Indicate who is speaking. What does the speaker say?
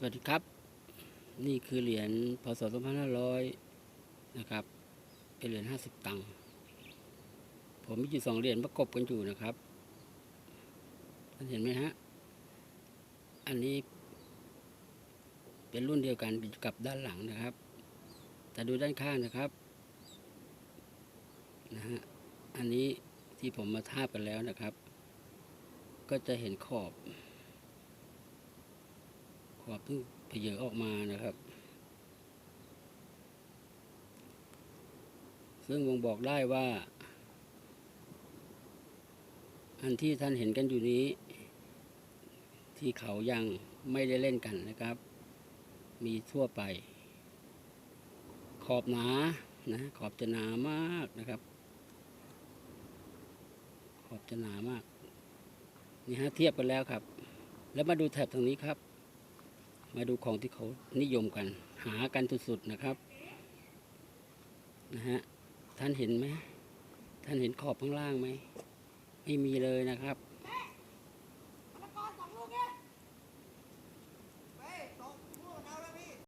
Speaker 1: สวัสดีครับ นี่คือเหรียญพศ2500 นะครับ เป็นเหรียญ50 ตังค์ผมมีอยู่สองเหรียญประกบกันอยู่นะครับท่านเห็นไหมฮะ อันนี้ เป็นรุ่นเดียวกันกับด้านหลังนะครับ แต่ดูด้านข้างนะครับนะฮะอันนี้ที่ผมมาทาบกันแล้วนะครับ ก็จะเห็นขอบ พิ่งเพยอออกมานะครับ ซึ่งวงบอกได้ว่า อันที่ท่านเห็นกันอยู่นี้ ที่เขายังไม่ได้เล่นกันนะครับ มีทั่วไป ขอบหนานะขอบจะหนามากนะครับ ขอบจะหนามากนี่ฮะเทียบกันแล้วครับ แล้วมาดูแถบตรงนี้ครับ มาดูของที่เขานิยมกัน หากันสุดๆนะครับนะฮะท่านเห็นไหมท่านเห็นขอบข้างล่างไหมไม่มีเลยนะครับ